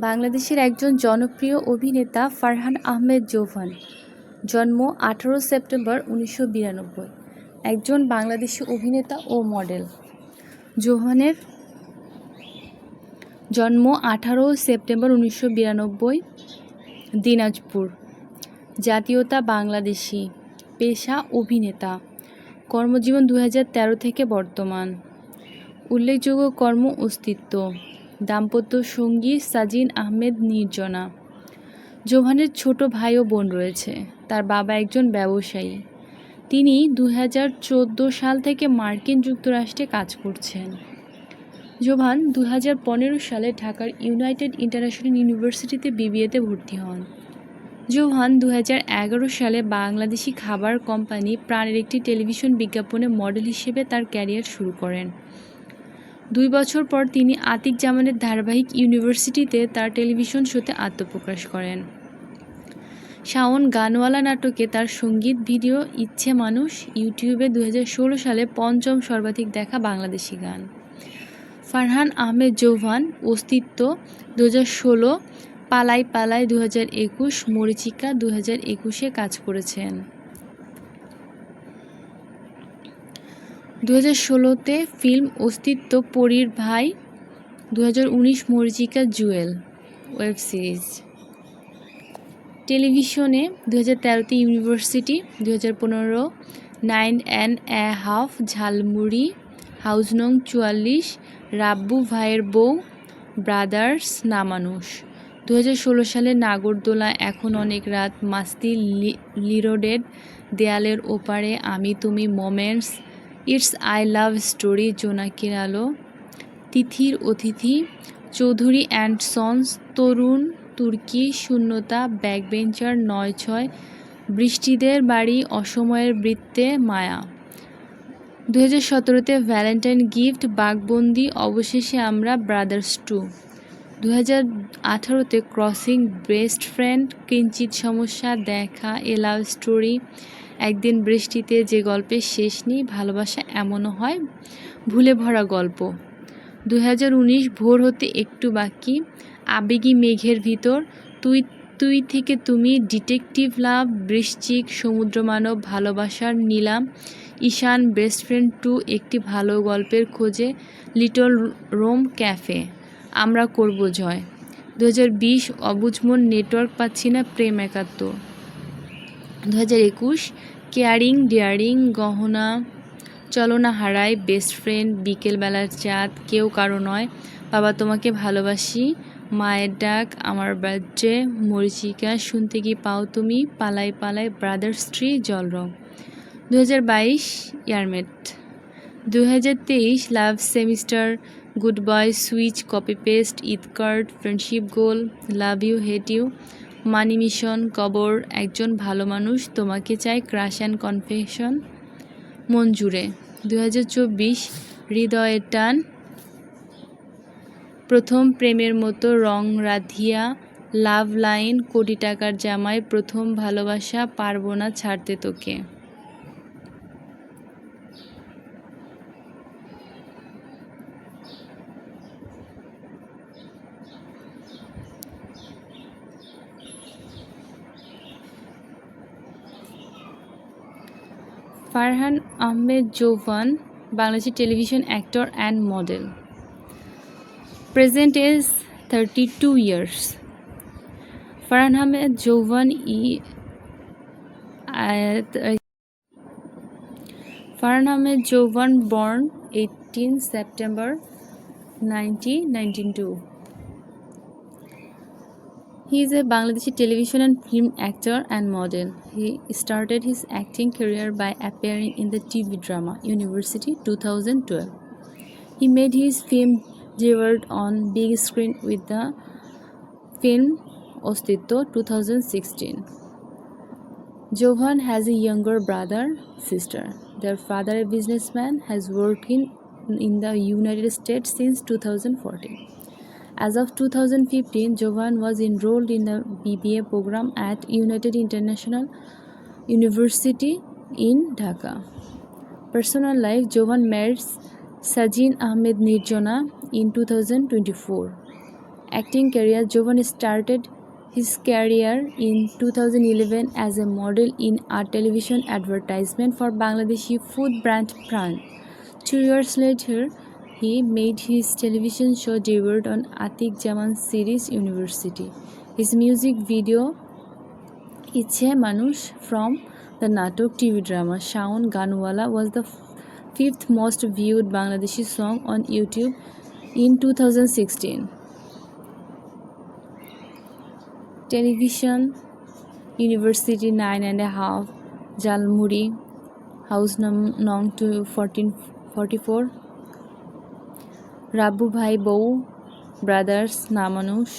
বাংলাদেশের একজন জনপ্রিয় অভিনেতা ফারহান আহমেদ জোভান জন্ম আঠারো সেপ্টেম্বর উনিশশো বিরানব্বই। একজন বাংলাদেশি অভিনেতা ও মডেল। জোহানের জন্ম আঠারো সেপ্টেম্বর উনিশশো বিরানব্বই, দিনাজপুর। জাতীয়তা বাংলাদেশি, পেশা অভিনেতা। কর্মজীবন দু থেকে বর্তমান। উল্লেখযোগ্য কর্ম অস্তিত্ব। দাম্পত্য সঙ্গী সাজিন আহমেদ নির্জনা। জোহানের ছোট ভাই ও বোন রয়েছে। তার বাবা একজন ব্যবসায়ী। তিনি দু হাজার চোদ্দ সাল থেকে মার্কিন যুক্তরাষ্ট্রে কাজ করছেন। জোভান দু সালে ঢাকার ইউনাইটেড ইন্টারন্যাশনাল ইউনিভার্সিটিতে বিবিএতে ভর্তি হন। জোহান দু হাজার এগারো সালে বাংলাদেশি খাবার কোম্পানি প্রাণের একটি টেলিভিশন বিজ্ঞাপনে মডেল হিসেবে তার ক্যারিয়ার শুরু করেন। দুই বছর পর তিনি আতিক জামানের ধারাবাহিক ইউনিভার্সিটিতে তার টেলিভিশন শোতে আত্মপ্রকাশ করেন। শাওন গানওয়ালা নাটকে তার সংগীত ভিডিও ইচ্ছে মানুষ ইউটিউবে দু হাজার ষোলো সালে পঞ্চম সর্বাধিক দেখা বাংলাদেশি গান। ফারহান আহমেদ জৌভান অস্তিত্ব দু ষোলো, পালাই পালাই দু হাজার একুশ, মরিচিকা দু একুশে কাজ করেছেন। দু হাজার ষোলোতে ফিল্ম অস্তিত্ব পরীর ভাই দু হাজার উনিশ মরিচিকা জুয়েল ওয়েব সিরিজ। টেলিভিশনে দু হাজার তেরোতে ইউনিভার্সিটি দু হাজার পনেরো nine and a half Jhalmuri house নং চুয়াল্লিশ রাব্বু ভাইয়ের বউ, ব্রাদার্স নামানুষ। দু হাজার ষোলো সালে নাগরদোলা, এখন অনেক রাত, মাস্তি লিরোডেড দেয়ালের ওপারে আমি তুমি moments it's I love story জোনাকির আলো। তিথির অতিথি, চৌধুরী অ্যান্ড সন্স, তরুণ, তুর্কি, শূন্যতা, ব্যাকবেঞ্চার নয় ছয় বৃষ্টিদের বাড়ি, অসময়ের বৃত্তে, মায়া। দু হাজার সতেরোতে ভ্যালেন্টাইন গিফট, বাঘবন্দি, অবশেষে আমরা ব্রাদার্স টু। দু হাজার আঠারোতে ক্রসিং বেস্ট ফ্রেন্ড কিঞ্চিত সমস্যা, দেখা, এ লাভ স্টোরি একদিন বৃষ্টিতে যে গল্পের শেষ নেই, ভালোবাসা এমনও হয়, ভুলে ভরা গল্প। দু হাজার উনিশ ভোর হতে একটু বাকি, আবেগী মেঘের ভিতর, তুই তুই থেকে তুমি ডিটেকটিভ লাভ বৃশ্চিক সমুদ্রমানব ভালোবাসার নিলাম, ঈশান বেস্ট ফ্রেন্ড টু একটি ভালো গল্পের খোঁজে লিটল রোম ক্যাফে আমরা করব জয়। দু হাজার বিশ অবুঝমন নেটওয়ার্ক পাচ্ছি না প্রেম একাত্ম। দু হাজার একুশ কেয়ারিং, ডেয়ারিং, গহনা চলো না হারাই, বেস্ট ফ্রেন্ড, বিকেলবেলার চাঁদ, কেউ কারও নয়। বাবা, তোমাকে ভালোবাসি। মায়ের ডাক, আমার বাজ্যে মরিচিকা, শুনতে কি পাও তুমি? পালাই পালাই, ব্রাদার স্ত্রী জলরং দু হাজার বাইশ, ইয়ারমেট। দু হাজার তেইশ, love semester good boy switch copy paste Eid card friendship goal love you hate you money mission কবর একজন ভালো মানুষ তোমাকে চাই ক্রাশ অ্যান্ড কনফেশন মঞ্জুরে দু হৃদয়ের টান প্রথম প্রেমের মতো রং রাধিয়া লাভ লাইন কোটি টাকার জামায় প্রথম ভালোবাসা, পারব না ছাড়তে তোকে। ফারহান আহমেদ জোভান বাংলাদেশের television actor and model. Present age thirty two years. Farhan Ahmed Jovan E Farhan Ahmed Jovan born eighteen September nineteen ninety two. He is a Bangladeshi television and film actor and model. He started his acting career by appearing in the TV drama University 2012. He made his film debut on big screen with the film Ostito 2016. Jovan has a younger brother, sister. Their father, a businessman, has worked in, in the United States since 2014. As of 2015, Jovan was enrolled in the BBA program at United International University in Dhaka. Personal life Jovan married Sajin Ahmed Nirjana in 2024. acting career, Jovan started his career in 2011 as a model in a television advertisement for Bangladeshi food brand Pran. Two years later, he made his television show debut on Atik Jaman series University. His music video Iche Manush from the Natok TV drama Shaun Ganwala was the fifth most viewed Bangladeshi song on YouTube in 2016. Television University 9 and a half Jalmuri House num- Nong to 1444 Rabbu ভাই বউ brothers না মানুষ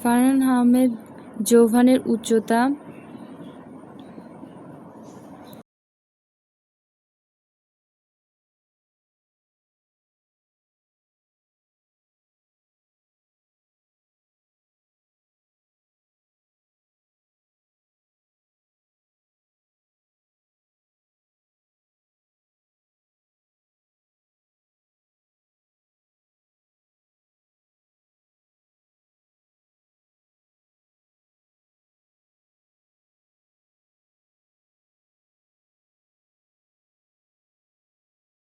ফারহান আহমেদ যৌভানের উচ্চতা